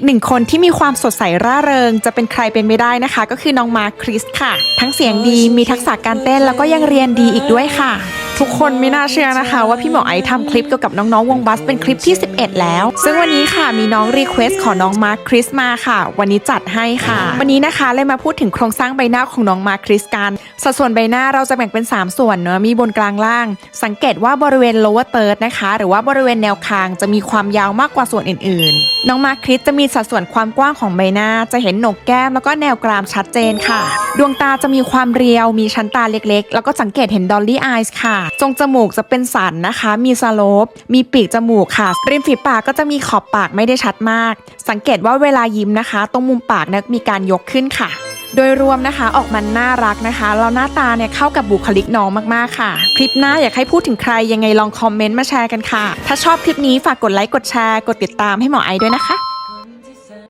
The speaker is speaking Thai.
กหนึ่งคนที่มีความสดใสร่าเริง จะเป็นใครเป็นไม่ได้นะคะ ก็คือน้องมาร์คคริสค่ะ ทั้งเสียงดีมีทักษะการเต้นแล้วก็ยังเรียนดีอีกด้วยค่ะ ทุกคนไม่น่าเชื่อนะคะ ว่าพี่หมอไอซ์ทำคลิปเกี่ยวกับน้องๆวงบัสเป็นคลิปที่ 11 แล้ว ซึ่งวันนี้ค่ะมีน้องรีเควสขอน้องมาร์คคริสมาค่ะ วันนี้จัดให้ค่ะ วันนี้นะคะเลยมาพูดถึงโครงสร้างใบหน้าของน้องมาร์คคริสกัน สัดส่วนใบหน้าเราจะแบ่งเป็น 3 ส่วนเนอะมีบนกลางล่าง สังเกตว่าบริเวณ lower third นะคะ หรือว่าบริเวณแนวคางจะมีความยาวมากกว่าส่วนอื่นๆ น้องมาร์คคริสจะมีสัดส่วนความกว้างของใบหน้า จะเห็นโหนกแก้มแล้วก็แนวกรามชัดเจนค่ะ ดวงตาจะมีความเรียว มีชั้นตาเล็กๆ แล้วก็สังเกตเห็นดอลลี่อายส์ค่ะทรงจมูกจะเป็นสันนะคะ มีสโลป มีปีกจมูกค่ะ ริมฝีปากก็จะมีขอบปากไม่ได้ชัดมาก สังเกตว่าเวลายิ้มนะคะ ตรงมุมปากเนี่ยมีการยกขึ้นค่ะโดยรวมนะคะออกมาน่ารักนะคะแล้วหน้าตาเนี่ยเข้ากับบุคลิกน้องมากๆค่ะ คลิปหน้าอยากให้พูดถึงใครยังไงลองคอมเมนต์มาแชร์กันค่ะ ถ้าชอบคลิปนี้ฝากกดไลค์กดแชร์ กดติดตามให้หมอไอด้วยนะคะ